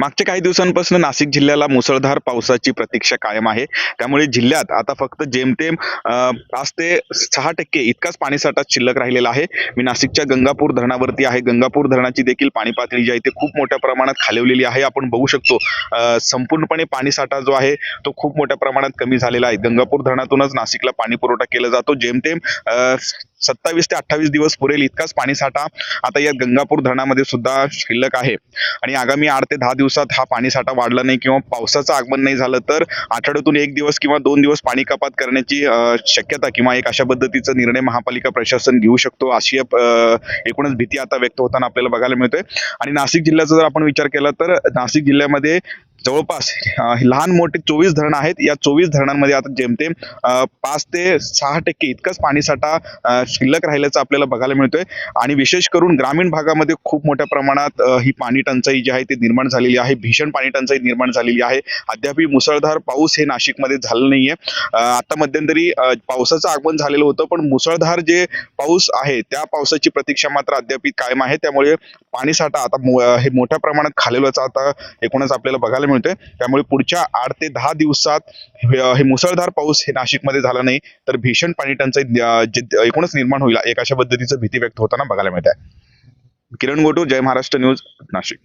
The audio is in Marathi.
मागच्या काही दिवसांपासून नाशिक जिल्ह्याला मुसळधार पावसाची प्रतीक्षा कायम आहे. त्यामुळे जिल्ह्यात आता फक्त जेमतेम अं, पाच ते सहा टक्के इतकाच पाणीसाठा शिल्लक राहिलेला आहे. मी नाशिकच्या गंगापूर धरणावरती आहे. गंगापूर धरणाची देखील पाणी पातळी जी आहे ती खूप मोठ्या प्रमाणात खालवलेली आहे. आपण बघू शकतो संपूर्णपणे पाणीसाठा जो आहे तो खूप मोठ्या प्रमाणात कमी झालेला आहे. गंगापूर धरणातूनच नाशिकला पाणी पुरवठा केला जातो. जेमतेम अं, सत्तावीस ते अठ्ठावीस दिवस पुरेल इतकाच पाणीसाठा आता या गंगापूर धरणामध्ये सुद्धा शिल्लक आहे. आणि आगामी आठ ते दहा दिवसात हा पाणीसाठा वाढला नाही किंवा पावसाचं आगमन नाही झालं तर आठवड्यातून एक दिवस किंवा दोन दिवस पाणी कपात करण्याची शक्यता किंवा एक अशा पद्धतीचा निर्णय महापालिका प्रशासन घेऊ शकतो अशी एकूणच भीती आता व्यक्त होताना आपल्याला बघायला मिळते आणि नाशिक जिल्ह्याचा जर आपण विचार केला तर नाशिक जिल्ह्यामध्ये जवळपास लहान मोठे चोवीस धरण आहेत. या चोवीस धरणांमध्ये आता जेमतेम पाच ते सहा टक्के इतकाच पाणीसाठा शिल्लक राहिल्याचं आपल्याला बघायला मिळतोय. आणि विशेष करून ग्रामीण भागामध्ये खूप मोठ्या प्रमाणात ही पाणी टंचाई जी आहे ती निर्माण झालेली आहे. भीषण पाणी टंचाई निर्माण झालेली आहे. अद्यापही मुसळधार पाऊस हे नाशिकमध्ये झालं नाहीये. आता मध्यंतरी पावसाचं आगमन झालेलं होतं पण मुसळधार जे पाऊस आहे त्या पावसाची प्रतीक्षा मात्र अद्याप कायम आहे. त्यामुळे पाणीसाठा आता हे मोठ्या प्रमाणात खालेल्याचं आता एकूणच आपल्याला बघायला मिळतोय. त्यामुळे पुढच्या आठ ते दहा दिवसात हे मुसळधार पाऊस हे नाशिकमध्ये झाला नाही तर भीषण पाणी टंचाई एकूणच निर्माण होईल एक अशा पद्धतीचं भीती व्यक्त होताना बघायला मिळत आहे. किरण गोटू जय महाराष्ट्र न्यूज नाशिक.